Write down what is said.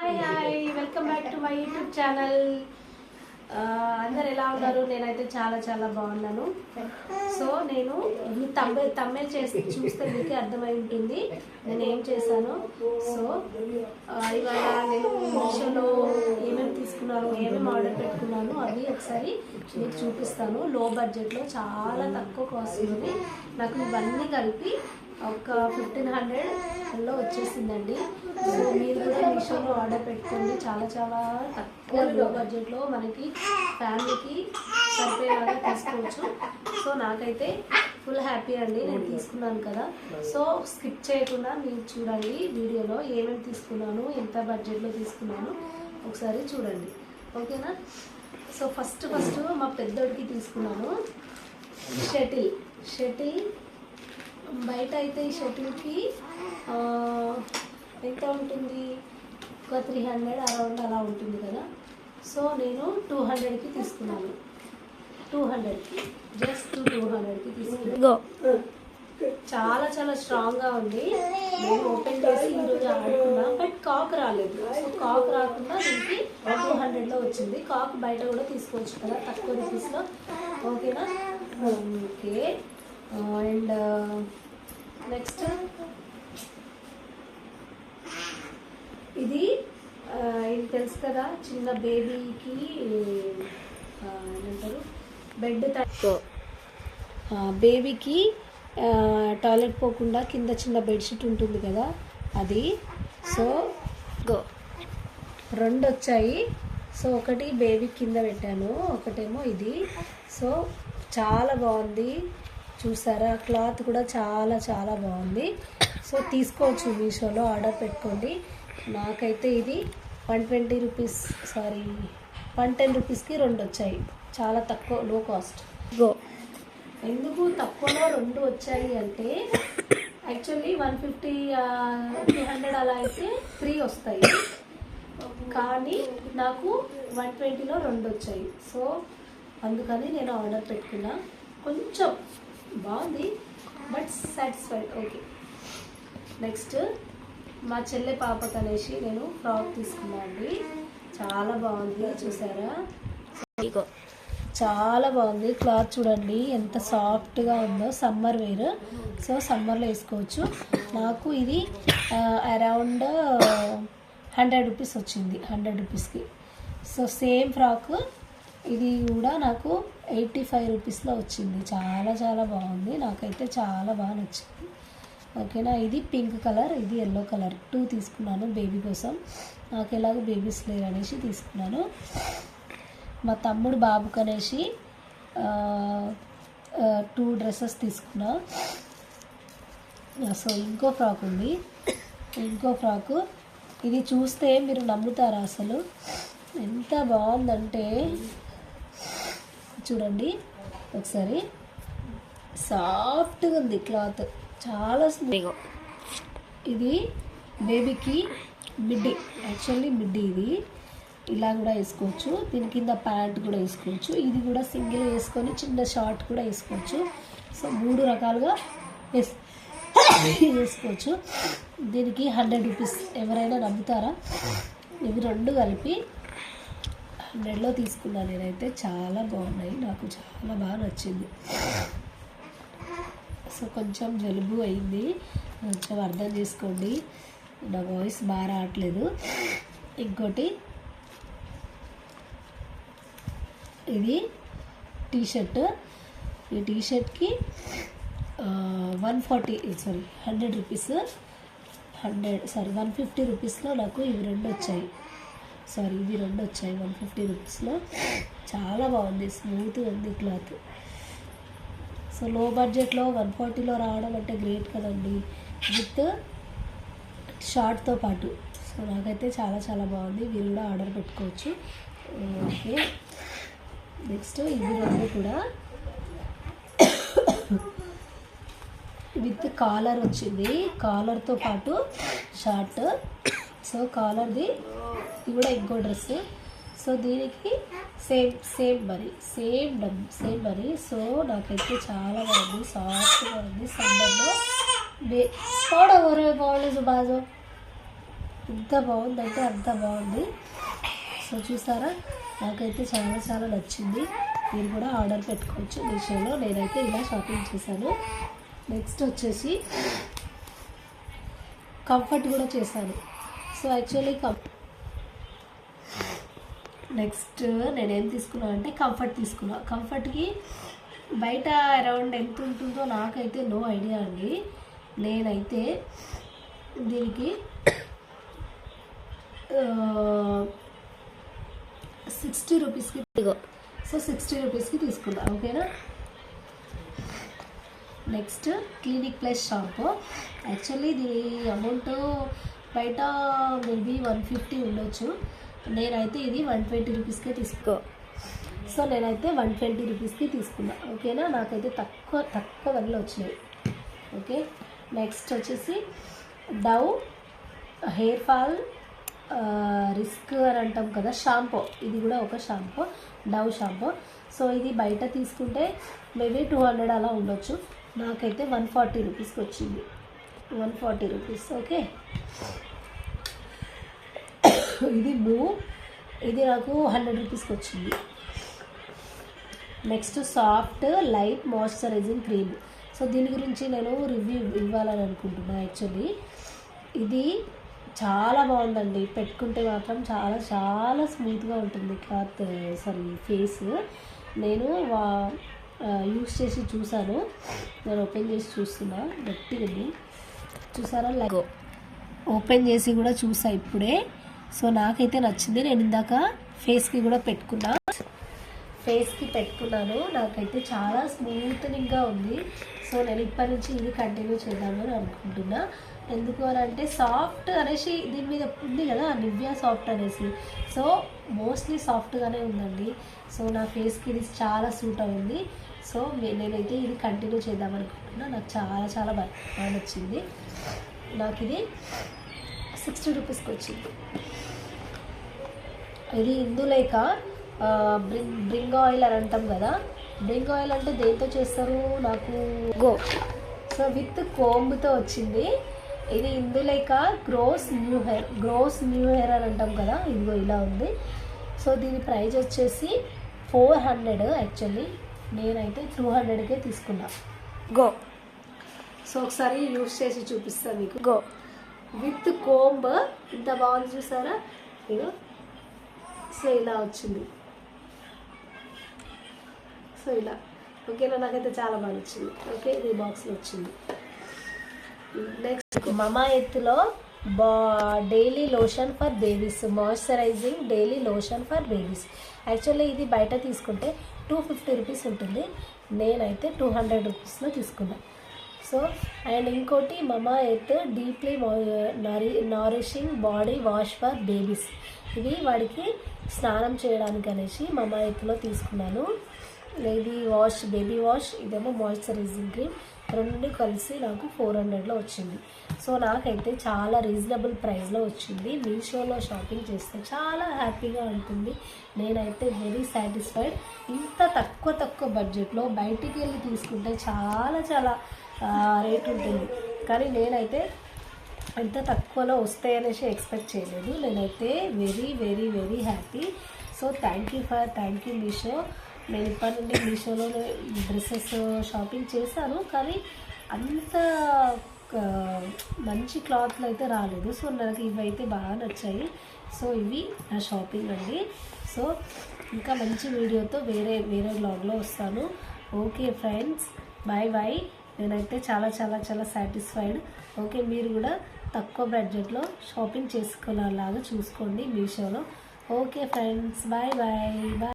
Hi hi welcome back to my YouTube channel అందరు ఎలా ఉన్నారు? నేనైతే చాలా చాలా బాగున్నాను. సో నేను తమ్మే తమ్మే చేసి చూస్తే మీకు అర్థమై ఉంటుంది. నేను ఏం చేశాను? సో uh, ఇవాళ నేను మీషోలో ఏమేమి తీసుకున్నాను ఏమేమి ఆర్డర్ పెట్టుకున్నాను అవి ఒకసారి మీకు చూపిస్తాను. లో బడ్జెట్లో చాలా తక్కువ కాస్ట్లోనే నాకు ఇవన్నీ కలిపి ఒక ఫిఫ్టీన్ హండ్రెడ్లో వచ్చేసిందండి. మీరు కూడా మీషోలో ఆర్డర్ పెట్టుకోండి. చాలా చాలా తక్కువ లో బడ్జెట్లో మనకి ఫ్యామిలీకి సరిపోయేలాగా తీసుకోవచ్చు. సో నాకైతే ఫుల్ హ్యాపీ అండి. నేను తీసుకున్నాను కదా. సో స్కిప్ చేయకుండా మీరు చూడండి వీడియోలో ఏమేమి తీసుకున్నాను ఎంత బడ్జెట్లో తీసుకున్నాను. ఒకసారి చూడండి. ఓకేనా? సో ఫస్ట్ ఫస్ట్ మా పెద్దోడికి తీసుకున్నాను. షటిల్. షటిల్. బయట అయితే ఈ షటిల్కి ఎంత ఉంటుంది? ఒక త్రీ హండ్రెడ్ అరౌండ్ అలా ఉంటుంది కదా. సో నేను టూ హండ్రెడ్కి తీసుకున్నాను. టూ హండ్రెడ్కి జస్ట్ టూ హండ్రెడ్కి తీసుకున్నాను. చాలా చాలా స్ట్రాంగ్గా ఉంది. నేను ఓపెన్ చేసి ఈరోజు ఆడుకున్నా బట్ కాక్ రాలేదు. సో కాక్ రాకుండా దీనికి టూ హండ్రెడ్లో వచ్చింది. కాక్ బయట కూడా తీసుకోవచ్చు కదా తక్కువ రూపీస్లో ఓకేనా ఓకే అండ్ నెక్స్ట్ ఇది ఇది తెలుసు కదా చిన్న బేబీకి ఏమంటారు? బెడ్ బేబీకి టాయిలెట్ పోకుండా కింద చిన్న బెడ్షీట్ ఉంటుంది కదా అది. So go. రెండు వచ్చాయి సో ఒకటి బేబీ కింద పెట్టాను ఒకటేమో ఇది. సో చాలా బాగుంది. చూసారా? క్లాత్ కూడా చాలా చాలా బాగుంది. సో తీసుకోవచ్చు మీషోలో ఆర్డర్ పెట్టుకోండి. నాకైతే ఇది one twenty rupees sorry one ten రూపీస్కి రెండు వచ్చాయి. చాలా తక్కువ లో కాస్ట్ గో ఎందుకు తక్కువలో రెండు వచ్చాయి అంటే actually one fifty two hundred అలా అయితే త్రీ వస్తాయి. కానీ నాకు వన్ ట్వంటీలో రెండు వచ్చాయి. సో అందుకని నేను ఆర్డర్ పెట్టుకున్నా. కొంచెం బాగుంది బట్ సాటిస్ఫైడ్ ఓకే నెక్స్ట్ మా చెల్లె పాపకు అనేసి నేను ఫ్రాక్ తీసుకున్నా అండి. చాలా బాగుంది చూసారా? ఇగో. చాలా బాగుంది క్లాత్ చూడండి ఎంత సాఫ్ట్గా ఉందో సమ్మర్ వేర్. సో సమ్మర్లో వేసుకోవచ్చు. నాకు ఇది అరౌండ్ హండ్రెడ్ రూపీస్ వచ్చింది హండ్రెడ్ రూపీస్కి. So same frock. ఇది కూడా నాకు ఎయిటీ ఫైవ్ రూపీస్లో వచ్చింది. చాలా చాలా బాగుంది. నాకైతే చాలా బాగా నచ్చింది. ఓకేనా? ఇది పింక్ కలర్ ఇది ఎల్లో కలర్. టూ తీసుకున్నాను బేబీ కోసం. నాకు ఎలాగో బేబీస్ లేరు అనేసి తీసుకున్నాను. మా తమ్ముడు బాబుకు అనేసి టూ డ్రెస్సెస్ తీసుకున్నా. సో ఇంకో ఫ్రాక్ ఉంది. ఇంకో ఫ్రాకు ఇది చూస్తే మీరు నమ్ముతారా అసలు? ఎంత బాగుందంటే చూడండి. ఒకసారి. సాఫ్ట్గా ఉంది క్లాత్. చాలా స్మూత్ ఇది బేబీకి మిడ్డీ. యాక్చువల్లీ మిడ్డీ ఇది. ఇలా కూడా వేసుకోవచ్చు. దీని కింద ప్యాంట్ కూడా వేసుకోవచ్చు. ఇది కూడా సింగిల్ వేసుకొని చిన్న షార్ట్ కూడా వేసుకోవచ్చు. సో మూడు రకాలుగా వేస్ వేసుకోవచ్చు. దీనికి హండ్రెడ్ రూపీస్ ఎవరైనా నమ్ముతారా? ఇవి రెండు కలిపి హండ్రెడ్లో తీసుకున్నాను నేనైతే. చాలా బాగున్నాయి. నాకు చాలా బాగా నచ్చింది. సో కొంచెం జలుబు అయింది. కొంచెం అర్థం చేసుకోండి. నా వాయిస్ బాగా రావట్లేదు. ఇంకోటి ఇది టీ షర్ట్ ఈ T షర్ట్కి one forty sorry hundred rupees. Hundred sorry one fifty రూపీస్లో నాకు ఇవి రెండు వచ్చాయి. సారీ ఇవి రెండు వచ్చాయి వన్ ఫిఫ్టీ రూపీస్లో. చాలా బాగుంది స్మూత్గా ఉంది క్లాత్. సో లో బడ్జెట్లో వన్ ఫార్టీలో రావడం అంటే గ్రేట్ కదండి. విత్ షార్ట్తో పాటు. సో నాకైతే చాలా చాలా బాగుంది. మీరు కూడా ఆర్డర్ పెట్టుకోవచ్చు. ఓకే. నెక్స్ట్ ఇవి రెండు కూడా. విత్ కాలర్ వచ్చింది. కాలర్తో పాటు షార్ట్ సో కాలర్ది ఇది కూడా ఇంకో డ్రెస్ సో దీనికి సేమ్ సేమ్ మరి సేమ్ డబ్బు సేమ్ మరి. సో నాకైతే చాలా బాగుంది సాఫ్ట్గా ఉంది. సమ్మర్లో బే పోడ ఒరే బాగుంది బాజో ఎంత బాగుందంటే అంత బాగుంది. సో చూసారా? నాకైతే చాలా చాలా నచ్చింది. మీరు కూడా ఆర్డర్ పెట్టుకోవచ్చు మీషోలో నేనైతే ఇలా షాపింగ్ చేశాను. నెక్స్ట్ వచ్చేసి కంఫర్ట్ కూడా చేశాను. సో యాక్చువల్లీ కంఫర్ట్ నెక్స్ట్ నేనేం తీసుకున్నా అంటే కంఫర్ట్ తీసుకున్నా. కంఫర్ట్కి బయట అరౌండ్ ఎంత ఉంటుందో నాకైతే నో ఐడియా అండి. నేనైతే దీనికి సిక్స్టీ రూపీస్కి సో సిక్స్టీ రూపీస్కి తీసుకున్నా ఓకేనా? Next Clinic Plus shampoo actually దీని అమౌంట్ బయట మేబీ వన్ ఫిఫ్టీ ఉండొచ్చు. నేనైతే ఇది వన్ ట్వంటీ రూపీస్కే తీసుకో సో నేనైతే వన్ ట్వంటీ రూపీస్కి తీసుకున్నా. ఓకేనా? నాకైతే తక్కువ తక్కువ ధరలో వచ్చినాయి. ఓకే? నెక్స్ట్ వచ్చేసి డవ్ హెయిర్ ఫాల్ రిస్క్ అని అంటాం కదా షాంపూ. ఇది కూడా ఒక షాంపూ డవ్ షాంపూ. సో ఇది బయట తీసుకుంటే మేబీ టూ హండ్రెడ్ అలా ఉండొచ్చు. నాకైతే వన్ ఫార్టీ రూపీస్కి వచ్చింది. One forty rupees. ఓకే? ఇది బ్లూ ఇది నాకు హండ్రెడ్ రూపీస్కి వచ్చింది. Next soft light moisturising cream so దీని గురించి నేను రివ్యూ ఇవ్వాలని అనుకుంటున్నాను యాక్చువల్లీ ఇది చాలా బాగుందండి. పెట్టుకుంటే మాత్రం చాలా చాలా స్మూత్గా ఉంటుంది క్లాత్ సారీ ఫేస్ నేను వా యూస్ చేసి చూసాను నేను ఓపెన్ చేసి చూస్తున్నా. గట్టిగా. చూసారా? లైక్ ఓపెన్ చేసి కూడా చూసా ఇప్పుడే. సో నాకైతే నచ్చింది. నేను ఇందాక ఫేస్కి కూడా పెట్టుకున్నా. ఫేస్కి పెట్టుకున్నాను. నాకైతే చాలా స్మూత్నింగ్గా ఉంది. సో నేను ఇప్పటి నుంచి ఇది కంటిన్యూ చేద్దామని అనుకుంటున్నా. ఎందుకు అని అంటే సాఫ్ట్ అనేసి దీని మీద ఉంది కదా నివ్యా సాఫ్ట్ అనేసి. సో మోస్ట్లీ సాఫ్ట్గానే ఉందండి. సో నా ఫేస్కి ఇది చాలా సూట్ అయింది. సో నేనైతే ఇది కంటిన్యూ చేద్దాం అనుకుంటున్నా. నాకు చాలా చాలా బాగా నచ్చింది. నాకు ఇది సిక్స్టీ రూపీస్కి వచ్చింది. ఇది ఇందులేక బ్రింగ్ బ్రింగ్ ఆయిల్ అని అంటాం కదా. బ్రింగ్ ఆయిల్ అంటే దేంతో చేస్తారు? నాకు గో. సో విత్ కోంబ్తో వచ్చింది. ఇది ఇందులేక grows new hair grows new hair అని అంటాం కదా. ఇదిగో ఇలా ఉంది. సో దీని ప్రైస్ వచ్చేసి ఫోర్ హండ్రెడ్ యాక్చువల్లీ. నేనైతే టూ హండ్రెడ్కే తీసుకున్నా. గో. సో ఒకసారి యూస్ చేసి చూపిస్తాను మీకు. గో. విత్ కోంబ్ ఇంత బాగుంది చూసారా? ఇదో సో ఇలా వచ్చింది. సో ఇలా. ఓకేనా? నాకైతే చాలా బాగా నచ్చింది. ఓకే ఇది బాక్స్లో వచ్చింది. నెక్స్ట్ మమా ఎత్తులో బా daily lotion for babies. Moisturising daily lotion for babies. Actually ఇది బయట తీసుకుంటే టూ ఫిఫ్టీ రూపీస్ ఉంటుంది. నేనైతే టూ హండ్రెడ్ రూపీస్లో తీసుకున్నాను సో అండ్ ఇంకోటి మమా ఎత్ deeply Nari nourishing body wash for babies. ఇది వాడికి స్నానం చేయడానికి అనేసి మమా ఎత్తులో తీసుకున్నాను. ఇది వాష్ బేబీ వాష్ ఇదేమో మాయిశ్చరైజింగ్ క్రీమ్ రెండు కలిసి నాకు ఫోర్ హండ్రెడ్లో వచ్చింది. సో నాకైతే చాలా రీజనబుల్ ప్రైస్లో వచ్చింది. మీషోలో షాపింగ్ చేస్తే చాలా హ్యాపీగా ఉంటుంది. నేనైతే వెరీ సాటిస్ఫైడ్ ఇంత తక్కువ తక్కువ బడ్జెట్లో బయటికి వెళ్ళి తీసుకుంటే చాలా చాలా రేట్ ఉంటుంది. కానీ నేనైతే ఎంత తక్కువలో వస్తాయనేసి ఎక్స్పెక్ట్ చేయలేదు. నేనైతే very very very happy so thank you for thank you Meesho నేను ఇప్పటి నుండి మీషోలో డ్రెస్సెస్ షాపింగ్ చేశాను. కానీ అంత మంచి క్లాత్లు అయితే రాలేదు. సో నాకు ఇవైతే బాగా నచ్చాయి. సో ఇవి నా షాపింగ్ అండి. సో ఇంకా మంచి వీడియోతో వేరే వేరే బ్లాగ్లో వస్తాను. ఓకే ఫ్రెండ్స్ బాయ్ బాయ్ నేనైతే చాలా చాలా చాలా సాటిస్ఫైడ్ ఓకే మీరు కూడా తక్కువ బడ్జెట్లో షాపింగ్ చేసుకునేలాగా చూసుకోండి మీషోలో. Okay friends bye bye bye